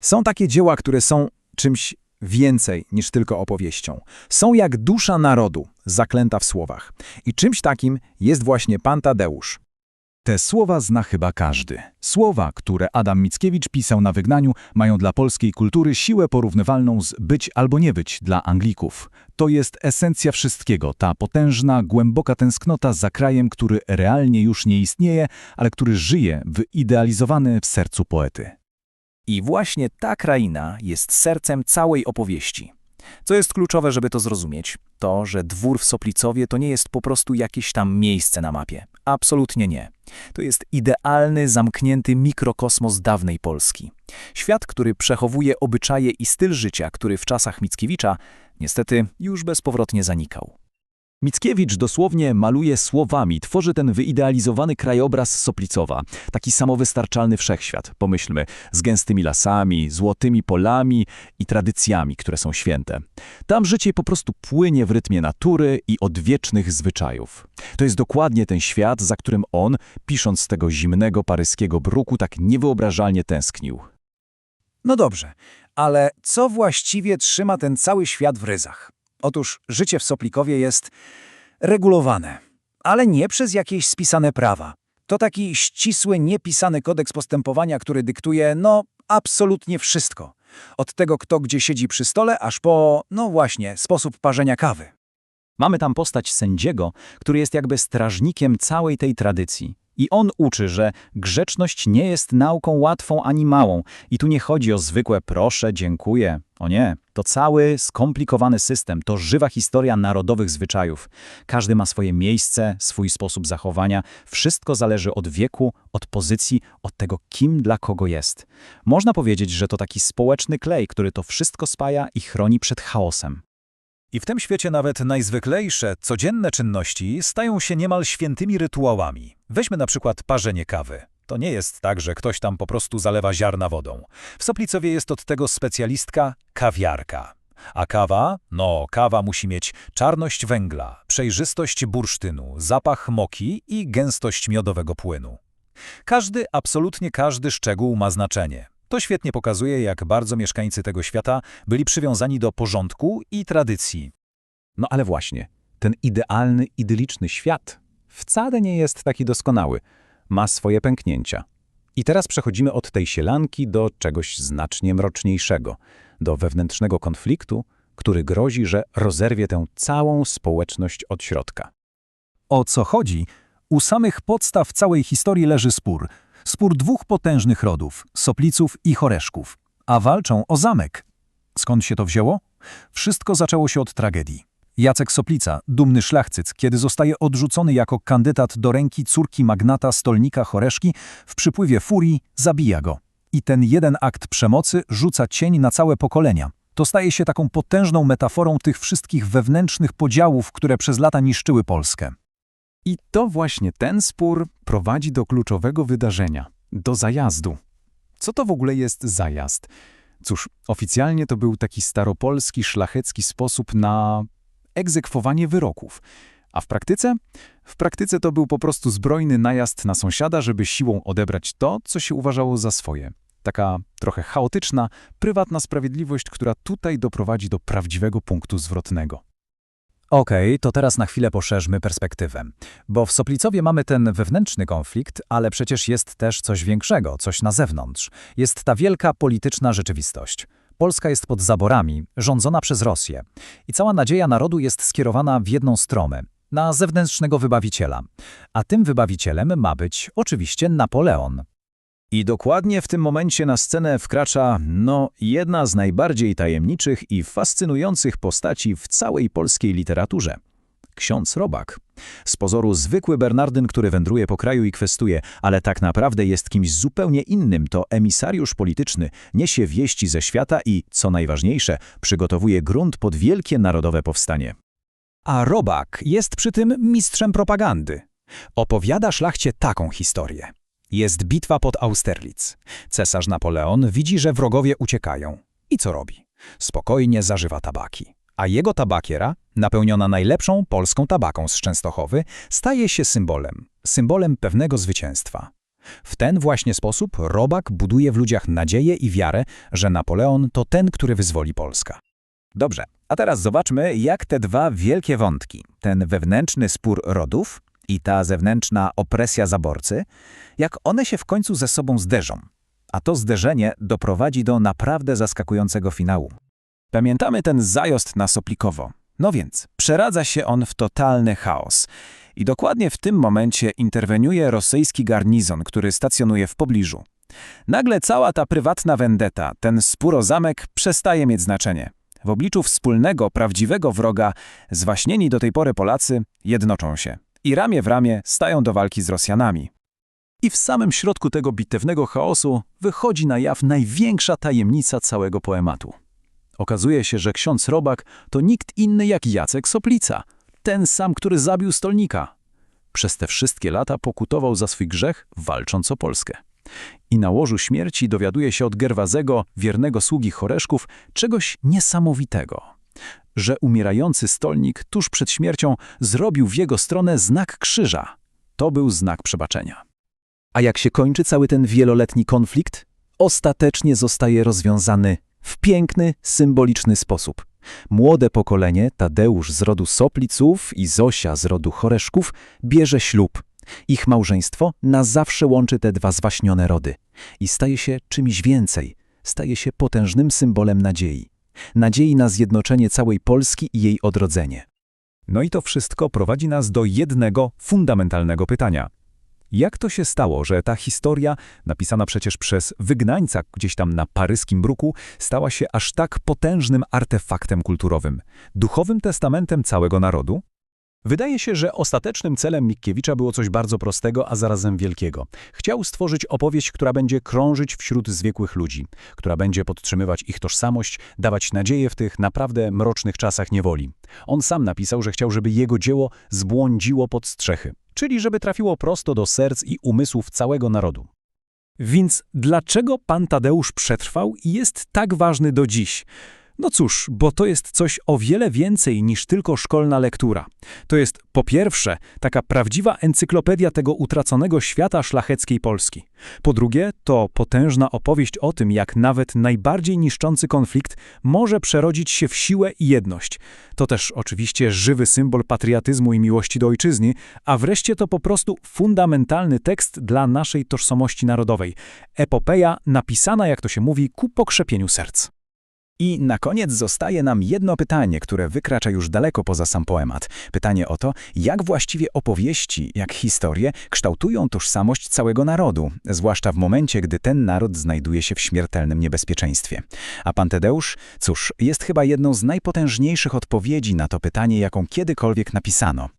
Są takie dzieła, które są czymś więcej niż tylko opowieścią. Są jak dusza narodu, zaklęta w słowach. I czymś takim jest właśnie Pan Tadeusz. Te słowa zna chyba każdy. Słowa, które Adam Mickiewicz pisał na wygnaniu, mają dla polskiej kultury siłę porównywalną z być albo nie być dla Anglików. To jest esencja wszystkiego, ta potężna, głęboka tęsknota za krajem, który realnie już nie istnieje, ale który żyje, wyidealizowany w sercu poety. I właśnie ta kraina jest sercem całej opowieści. Co jest kluczowe, żeby to zrozumieć? To, że dwór w Soplicowie to nie jest po prostu jakieś tam miejsce na mapie. Absolutnie nie. To jest idealny, zamknięty mikrokosmos dawnej Polski. Świat, który przechowuje obyczaje i styl życia, który w czasach Mickiewicza niestety już bezpowrotnie zanikał. Mickiewicz dosłownie maluje słowami, tworzy ten wyidealizowany krajobraz Soplicowa, taki samowystarczalny wszechświat, pomyślmy, z gęstymi lasami, złotymi polami i tradycjami, które są święte. Tam życie po prostu płynie w rytmie natury i odwiecznych zwyczajów. To jest dokładnie ten świat, za którym on, pisząc z tego zimnego paryskiego bruku, tak niewyobrażalnie tęsknił. No dobrze, ale co właściwie trzyma ten cały świat w ryzach? Otóż życie w Soplikowie jest regulowane, ale nie przez jakieś spisane prawa. To taki ścisły, niepisany kodeks postępowania, który dyktuje, no, absolutnie wszystko. Od tego, kto gdzie siedzi przy stole, aż po, no właśnie, sposób parzenia kawy. Mamy tam postać sędziego, który jest jakby strażnikiem całej tej tradycji. I on uczy, że grzeczność nie jest nauką łatwą ani małą. I tu nie chodzi o zwykłe proszę, dziękuję. O nie, to cały skomplikowany system, to żywa historia narodowych zwyczajów. Każdy ma swoje miejsce, swój sposób zachowania. Wszystko zależy od wieku, od pozycji, od tego, kim dla kogo jest. Można powiedzieć, że to taki społeczny klej, który to wszystko spaja i chroni przed chaosem. I w tym świecie nawet najzwyklejsze, codzienne czynności stają się niemal świętymi rytuałami. Weźmy na przykład parzenie kawy. To nie jest tak, że ktoś tam po prostu zalewa ziarna wodą. W Soplicowie jest od tego specjalistka kawiarka. A kawa? No, kawa musi mieć czarność węgla, przejrzystość bursztynu, zapach moki i gęstość miodowego płynu. Każdy, absolutnie każdy szczegół ma znaczenie. To świetnie pokazuje, jak bardzo mieszkańcy tego świata byli przywiązani do porządku i tradycji. No ale właśnie, ten idealny, idyliczny świat wcale nie jest taki doskonały. Ma swoje pęknięcia. I teraz przechodzimy od tej sielanki do czegoś znacznie mroczniejszego, do wewnętrznego konfliktu, który grozi, że rozerwie tę całą społeczność od środka. O co chodzi? U samych podstaw całej historii leży spór – Spór dwóch potężnych rodów, Sopliców i Choreszków, a walczą o zamek. Skąd się to wzięło? Wszystko zaczęło się od tragedii. Jacek Soplica, dumny szlachcyc, kiedy zostaje odrzucony jako kandydat do ręki córki magnata stolnika Choreszki, w przypływie furii zabija go. I ten jeden akt przemocy rzuca cień na całe pokolenia. To staje się taką potężną metaforą tych wszystkich wewnętrznych podziałów, które przez lata niszczyły Polskę. I to właśnie ten spór prowadzi do kluczowego wydarzenia, do zajazdu. Co to w ogóle jest zajazd? Cóż, oficjalnie to był taki staropolski, szlachecki sposób na egzekwowanie wyroków. A w praktyce? W praktyce to był po prostu zbrojny najazd na sąsiada, żeby siłą odebrać to, co się uważało za swoje. Taka trochę chaotyczna, prywatna sprawiedliwość, która tutaj doprowadzi do prawdziwego punktu zwrotnego. Okej, okay, to teraz na chwilę poszerzmy perspektywę. Bo w Soplicowie mamy ten wewnętrzny konflikt, ale przecież jest też coś większego, coś na zewnątrz. Jest ta wielka polityczna rzeczywistość. Polska jest pod zaborami, rządzona przez Rosję. I cała nadzieja narodu jest skierowana w jedną stronę, na zewnętrznego wybawiciela. A tym wybawicielem ma być oczywiście Napoleon. I dokładnie w tym momencie na scenę wkracza, no, jedna z najbardziej tajemniczych i fascynujących postaci w całej polskiej literaturze. Ksiądz Robak. Z pozoru zwykły Bernardyn, który wędruje po kraju i kwestuje, ale tak naprawdę jest kimś zupełnie innym. To emisariusz polityczny, niesie wieści ze świata i, co najważniejsze, przygotowuje grunt pod wielkie narodowe powstanie. A Robak jest przy tym mistrzem propagandy. Opowiada szlachcie taką historię. Jest bitwa pod Austerlitz. Cesarz Napoleon widzi, że wrogowie uciekają. I co robi? Spokojnie zażywa tabaki. A jego tabakiera, napełniona najlepszą polską tabaką z Częstochowy, staje się symbolem, symbolem pewnego zwycięstwa. W ten właśnie sposób Robak buduje w ludziach nadzieję i wiarę, że Napoleon to ten, który wyzwoli Polska. Dobrze, a teraz zobaczmy, jak te dwa wielkie wątki, ten wewnętrzny spór rodów i ta zewnętrzna opresja zaborcy, jak one się w końcu ze sobą zderzą. A to zderzenie doprowadzi do naprawdę zaskakującego finału. Pamiętamy ten zajazd na Soplikowo. No więc, przeradza się on w totalny chaos. I dokładnie w tym momencie interweniuje rosyjski garnizon, który stacjonuje w pobliżu. Nagle cała ta prywatna vendetta, ten spór o zamek przestaje mieć znaczenie. W obliczu wspólnego, prawdziwego wroga zwaśnieni do tej pory Polacy jednoczą się i ramię w ramię stają do walki z Rosjanami. I w samym środku tego bitewnego chaosu wychodzi na jaw największa tajemnica całego poematu. Okazuje się, że ksiądz Robak to nikt inny jak Jacek Soplica, ten sam, który zabił stolnika. Przez te wszystkie lata pokutował za swój grzech, walcząc o Polskę. I na łożu śmierci dowiaduje się od Gerwazego, wiernego sługi Choreszków, czegoś niesamowitego. Że umierający stolnik tuż przed śmiercią zrobił w jego stronę znak krzyża. To był znak przebaczenia. A jak się kończy cały ten wieloletni konflikt? Ostatecznie zostaje rozwiązany w piękny, symboliczny sposób. Młode pokolenie, Tadeusz z rodu Sopliców i Zosia z rodu Choreszków, bierze ślub. Ich małżeństwo na zawsze łączy te dwa zwaśnione rody i staje się czymś więcej, staje się potężnym symbolem nadziei. Nadziei na zjednoczenie całej Polski i jej odrodzenie. No i to wszystko prowadzi nas do jednego fundamentalnego pytania. Jak to się stało, że ta historia, napisana przecież przez wygnańca gdzieś tam na paryskim bruku, stała się aż tak potężnym artefaktem kulturowym, duchowym testamentem całego narodu? Wydaje się, że ostatecznym celem Mickiewicza było coś bardzo prostego, a zarazem wielkiego. Chciał stworzyć opowieść, która będzie krążyć wśród zwykłych ludzi, która będzie podtrzymywać ich tożsamość, dawać nadzieję w tych naprawdę mrocznych czasach niewoli. On sam napisał, że chciał, żeby jego dzieło zbłądziło pod strzechy, czyli żeby trafiło prosto do serc i umysłów całego narodu. Więc dlaczego pan Tadeusz przetrwał i jest tak ważny do dziś? No cóż, bo to jest coś o wiele więcej niż tylko szkolna lektura. To jest po pierwsze taka prawdziwa encyklopedia tego utraconego świata szlacheckiej Polski. Po drugie, to potężna opowieść o tym, jak nawet najbardziej niszczący konflikt może przerodzić się w siłę i jedność. To też oczywiście żywy symbol patriotyzmu i miłości do ojczyzny, a wreszcie to po prostu fundamentalny tekst dla naszej tożsamości narodowej. Epopeja napisana, jak to się mówi, ku pokrzepieniu serc. I na koniec zostaje nam jedno pytanie, które wykracza już daleko poza sam poemat. Pytanie o to, jak właściwie opowieści, jak historie kształtują tożsamość całego narodu, zwłaszcza w momencie, gdy ten naród znajduje się w śmiertelnym niebezpieczeństwie. A pan Tadeusz, cóż, jest chyba jedną z najpotężniejszych odpowiedzi na to pytanie, jaką kiedykolwiek napisano.